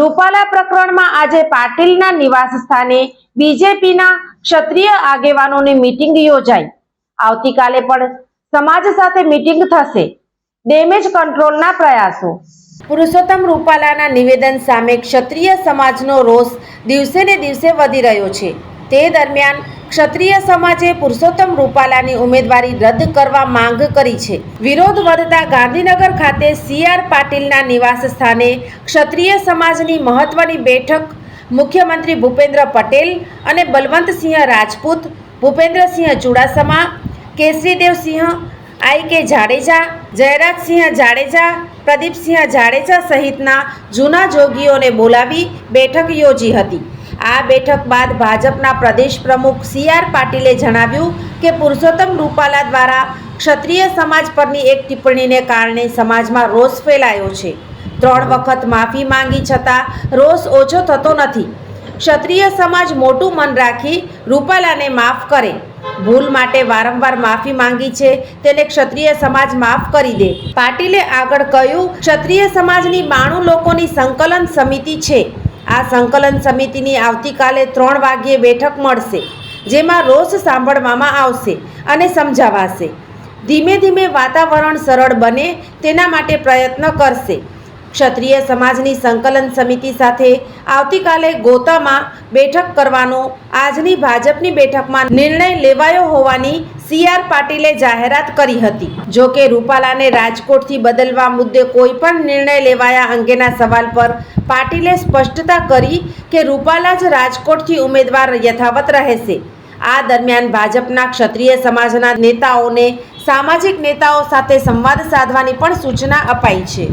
Rupala પ્રકરણમાં આજે પાટીલના નિવાસ સ્થાને બીજેપીના ક્ષત્રિય આગેવાનોની મીટિંગ યોજાઈ. આવતીકાલે પણ સમાજ સાથે મીટિંગ થશે. ડેમેજ કંટ્રોલના પ્રયાસો. પુરુષોત્તમ રૂપાલાના નિવેદન સામે ક્ષત્રિય સમાજનો રોષ દિવસે ને દિવસે વધી રહ્યો છે. તે દરમિયાન ક્ષત્રિય સમાજે પુરુષોત્તમ રૂપાલાની ઉમેદવારી રદ કરવા માંગ કરી છે. વિરોધ વધતા ગાંધીનગર ખાતે સી આર પાટીલના નિવાસ સ્થાને ક્ષત્રિય સમાજની મહત્વની બેઠક મુખ્યમંત્રી ભૂપેન્દ્ર પટેલ અને બલવંતસિંહ રાજપૂત, ભૂપેન્દ્રસિંહ ચુડાસમા, કેસરીદેવસિંહ આઈ કે જાડેજા, જયરાજસિંહ જાડેજા, પ્રદીપસિંહ જાડેજા સહિતના જૂના જોગીઓને બોલાવી બેઠક યોજી હતી. આ બેઠક બાદ ભાજપના પ્રદેશ પ્રમુખ સી આર પાટીલે જણાવ્યું કે પુરુષોત્તમ રૂપાલા દ્વારા ક્ષત્રિય સમાજ પરની એક ટિપ્પણીને કારણે સમાજમાં રોષ ફેલાયો છે. ત્રણ વખત માફી માંગી છતાં રોષ ઓછો થતો નથી. ક્ષત્રિય સમાજ મોટું મન રાખી રૂપાલાને માફ કરે. ભૂલ માટે વારંવાર માફી માંગી છે તેને ક્ષત્રિય સમાજ માફ કરી દે. પાટીલે આગળ કહ્યું, ક્ષત્રિય સમાજની બાણું લોકોની સંકલન સમિતિ છે. આ સંકલન સમિતિની આવતીકાલે ત્રણ વાગ્યે બેઠક મળશે, જેમાં રોષ સાંભળવામાં આવશે અને સમજાવાશે. ધીમે ધીમે વાતાવરણ સરળ બને તેના માટે પ્રયત્ન કરશે. ક્ષત્રિય સમાજની સંકલન સમિતિ સાથે આવતીકાલે ગોતામાં બેઠક કરવાનો આજની ભાજપની બેઠકમાં નિર્ણય લેવાયો હોવાની સી આર પાટીલે જાહેરાત કરી હતી. જો કે રૂપાલાને રાજકોટથી બદલવા મુદ્દે કોઈ પણ નિર્ણય લેવાયા અંગેના સવાલ પર પાટીલે સ્પષ્ટતા કરી કે રૂપાલા જ રાજકોટથી ઉમેદવાર યથાવત રહેશે. આ દરમિયાન ભાજપના ક્ષત્રિય સમાજના નેતાઓને સામાજિક નેતાઓ સાથે સંવાદ સાધવાની પણ સૂચના અપાઈ છે.